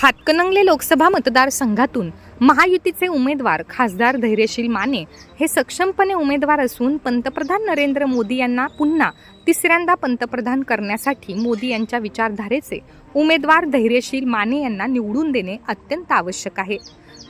हातकणंगले लोकसभा मतदारसंघातून महायुतीचे उमेदवार खासदार धैर्यशील माने हे सक्षमपणे उमेदवार असून पंतप्रधान नरेंद्र मोदी यांना पुन्हा तिसऱ्यांदा पंतप्रधान करण्यासाठी मोदी यांच्या विचारधारेचे उमेदवार धैर्यशील माने यांना निवडून देणे अत्यंत आवश्यक आहे.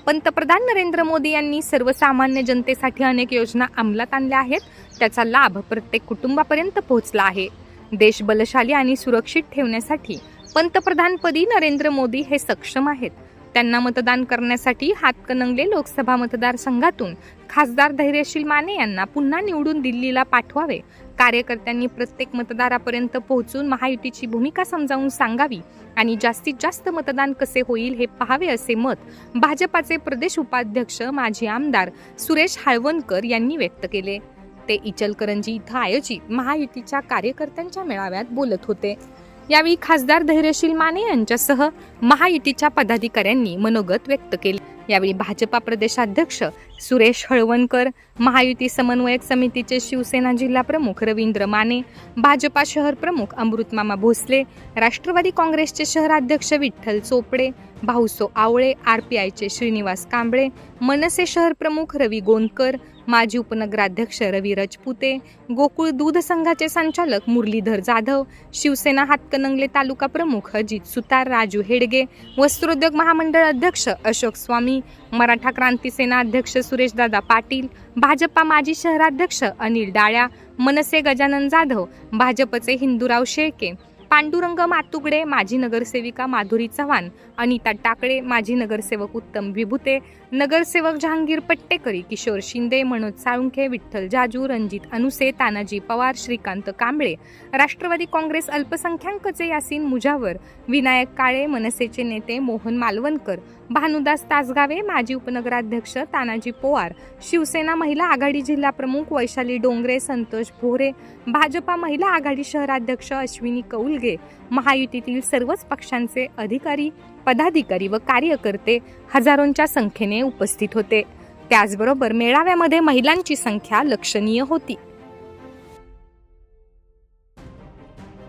पंतप्रधान नरेंद्र मोदी यांनी सर्वसामान्य जनतेसाठी अनेक योजना अंमलात आणल्या आहेत. त्याचा लाभ प्रत्येक कुटुंबापर्यंत पोहोचला आहे. देश बलशाली आणि सुरक्षित ठेवण्यासाठी पंतप्रधानपदी नरेंद्र मोदी हे सक्षम आहेत. त्यांना मतदान करण्यासाठी हातकणंगले लोकसभा मतदारसंघातून खासदार धैर्यशील माने यांना पुन्हा निवडून दिल्लीला पाठवावे. कार्यकर्त्यांनी प्रत्येक मतदारापर्यंत पोहोचून महायुतीची भूमिका समजावून सांगावी आणि जास्तीत जास्त मतदान कसे होईल हे पाहावे असे मत भाजपाचे प्रदेश उपाध्यक्ष माजी आमदार सुरेश हाळवणकर यांनी व्यक्त केले. ते इचलकरंजी इथं आयोजित महायुतीच्या कार्यकर्त्यांच्या मेळाव्यात बोलत होते. यावेळी खासदार धैर्यशील माने यांच्यासह महायुतीच्या पदाधिकाऱ्यांनी मनोगत व्यक्त केले. यावेळी भाजपा प्रदेशाध्यक्ष सुरेश हळवणकर महायुती समन्वयक समितीचे शिवसेना जिल्हा प्रमुख रवींद्र माने भाजपा शहर प्रमुख अमृतमामा भोसले राष्ट्रवादी काँग्रेसचे शहराध्यक्ष विठ्ठल चोपडे भाऊसो आवळे आर पी आयचे श्रीनिवास कांबळे मनसे शहर प्रमुख रवी गोंदकर माजी उपनगराध्यक्ष रवी रजपुते गोकुळ दूध संघाचे संचालक मुरलीधर जाधव शिवसेना हातकणंगले तालुका प्रमुख अजित सुतार राजू हेडगे वस्त्रोद्योग महामंडळ अध्यक्ष अशोक स्वामी मराठा क्रांती सेना अध्यक्ष सुरेशदादा पाटील भाजपा माजी शहराध्यक्ष अनिल डाळ्या मनसे गजानन जाधव भाजपचे हिंदूराव शेळके पांडुरंग मातुगडे माजी नगरसेविका माधुरी चव्हाण अनिता टाकळे माजी नगरसेवक उत्तम विभुते नगरसेवक जहांगीर पट्टेकरी किशोर शिंदे मनोज साळुंखे विठ्ठल जाजू रणजित अनुसे तानाजी पवार श्रीकांत कांबळे. राष्ट्रवादी काँग्रेस अल्पसंख्याकचे यासीन मुजावर विनायक काळे मनसेचे नेते मोहन मालवणकर भानुदास तासगावे माजी उपनगराध्यक्ष तानाजी पोवार शिवसेना महिला आघाडी जिल्हा प्रमुख वैशाली डोंगरे संतोष भोरे भाजपा महिला आघाडी शहराध्यक्ष अश्विनी कौल कौलगे महायुतीतील सर्वच पक्षांचे अधिकारी पदाधिकारी व कार्यकर्ते हजारोंच्या संख्येने उपस्थित होते. त्याचबरोबर मेळाव्यामध्ये महिलांची संख्या लक्षणीय होती.